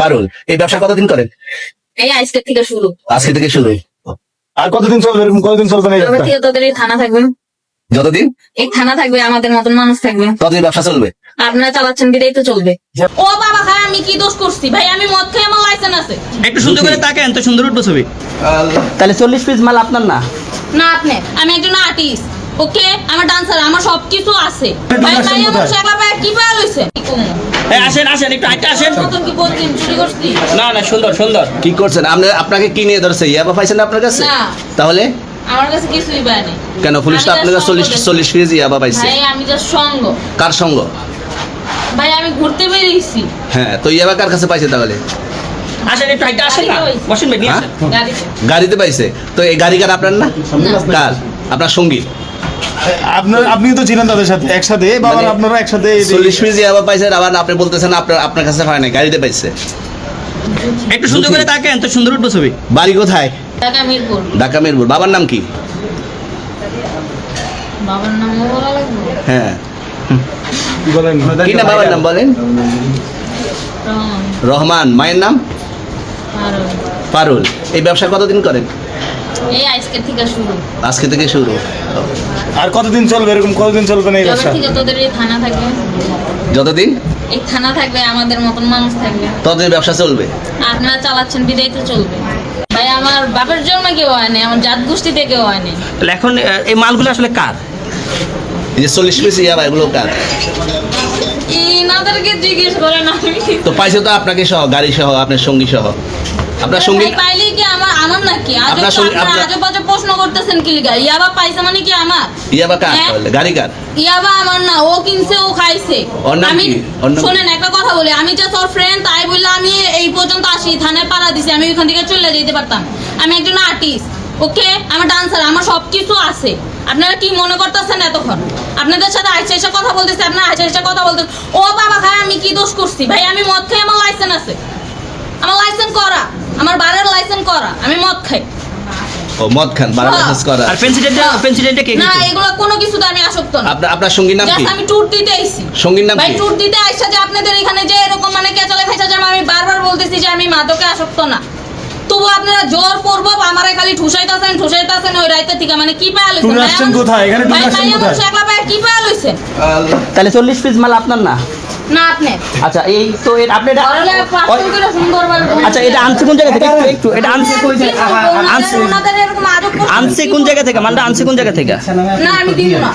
পারুল এই ব্যবসা কতদিন করেন? এই আজকের থেকে শুরু। আজকে থেকে শুরু। আর কতদিন চলবে এরকম? কতদিন চলবে না এই ব্যবসা? তোদের এই থানা থাকবে। যতদিন? এই থানা থাকবে আমাদের মতন মানুষ থাকবে। ততদিন ব্যবসা চলবে? আপনারা চালাচ্ছেন বিদায় তো চলবে। ও বাবা ভাই আমি কি দোষ করছি? ভাই আমি মদ খেয়ে আমার লাইসেন্স আছে। একটু সুন্দর করে তাকেন তো সুন্দর উঠবো ছবি। তাহলে চল্লিশ পিস মাল আপনার না? না আপনি। আমি একজন আর্টিস্ট ওকে আমার ডান্সার আমার সবকিছু আছে। ভাই ভাই আমার? ভাই কি পায়া লইছে কি কমু? আসেন আসেন একটু আসেন। না না সুন্দর সুন্দর। কি করছেন? আপনি আপনাকে কি নিয়ে ধরছে? ইয়াবা পাইছেন আপনার কাছে? তাহলে? আমার কাছে কিছুই পায় কেন পুলিশ তো আপনার কেজি ইয়াবা পাইছে। ভাই আমি জাস্ট সঙ্গ। কার সঙ্গ? ভাই আমি ঘুরতে বেরিয়েছি। হ্যাঁ তো ইয়াবা কার কাছে পাইছে তাহলে? আসেন একটু আটটা আসেন না। বসেন ভাই নিয়ে হ্যাঁ? আসেন গাড়িতে পাইছে। তো এই গাড়ি কার আপনার না? কার? আপনার সঙ্গী। আপনার আপনি তো ছিলেন তাদের সাথে একসাথে বাবার মানে আপনারা একসাথে চল্লিশ কেজি ইয়াবা পাইছেন আবার আপনি বলতেছেন আপনার আপনার কাছে হয় না গাড়িতে পাইছে। একটু সুন্দর করে তাকেন তো সুন্দর উঠবো ছবি। বাড়ি কোথায়? ঢাকা মিরপুর। ঢাকা মিরপুর। বাবার নাম কি? বাবার লাগবে হ্যাঁ। কি বলেন? কি না বাবার নাম বলেন? রহমান। রহমান। মায়ের নাম? পারুল এই ব্যবসা কতদিন করেন? এই আজকের থেকে শুরু। আজকে থেকে শুরু। আর কতদিন চলবে এরকম? কতদিন চলবে না এই ব্যবসা? থেকে এই থানা থাকবে। যতদিন? এই থানা থাকবে আমাদের মতন মানুষ থাকবে। ততদিন ব্যবসা চলবে? আপনারা চালাচ্ছেন বিদায় তো চলবে। ভাই আমার বাপের জন্য কেউ হয়নি আমার জাত হয়নি তাহলে এখন এই মালগুলো আসলে কার? এই যে চল্লিশ পিস ইয়াবা এগুলো কার? ইনাদেরকে জিজ্ঞেস করেন আমি তো পাইছে তো আপনাকে সহ গাড়ি সহ আপনার সঙ্গী সহ। আপনার সঙ্গী পাইলে নাকি? আজব আপনারা আপনার- আজব বাজব প্রশ্ন করতেছেন কি লিগা? ইয়াবা পাইছে মানে কি আমার? ইয়াবা কার? হ্যাঁ? গাড়ি কার? ইয়াবা আমার না ও কিনছে ও খাইছে। আমি কি? ওর নাম কি? শোনেন একটা কথা বলি। আমি জাস্ট ওর ফ্রেন্ড তাই বললে আমি এই পর্যন্ত আসি থানায় পাড়া দিছি। আমি ওইখান থেকে চলে যেতে পারতাম। আমি একজন আর্টিস্ট ওকে? আমার ডান্সার আমার সব কিছু আছে। আপনারা কি মনে করতেছেন এতক্ষণ? আপনাদের সাথে আইসা এসে কথা বলতেছে আপনার আইসা এসে কথা বলতেছে ও বাবা ভাই আমি কি দোষ করছি? ভাই আমি মদ খাই আমার লাইসেন্স আছে। আমার লাইসেন্স আমার বারের লাইসেন্স করা আমি মদ খাই। ও মদ খান বারো হ্যাঁ। মেসেজ করা আর পেন্সিডেন্টটা পেন্সিডেন্টটা কে না? এগুলো কোনো কিছুতে আমি আসক্ত না। আপনার আপনার সঙ্গীর নাম কি? আমি ট্যুর দিতে আইছি। সঙ্গীর নাম ভাই কি? ট্যুর দিতে আইসা যে আপনাদের এখানে যে এরকম মানে কেচালে খাইছা যে আমি বারবার বলতেছি যে আমি মাদকে আসক্ত না। তবু আপনারা জোর করব আমারে খালি ঠুসাইতাছেন ঠুসাইতাছেন ওই রাইতে থেকে। মানে কি পায়া লইছেন? কোথায়? এখানে ভাই ভাই ভাই কি পায়া লইছেন? তাহলে চল্লিশ পিস মাল আপনার না? না আপনি। আচ্ছা এই তো এটা আপনি এটা আচ্ছা এটা আনছে কোন জায়গা থেকে? একটু এটা আনছে কোন জায়গা আনছে কোন জায়গা থেকে? মালটা আনছে কোন জায়গা থেকে? না আমি দিব না।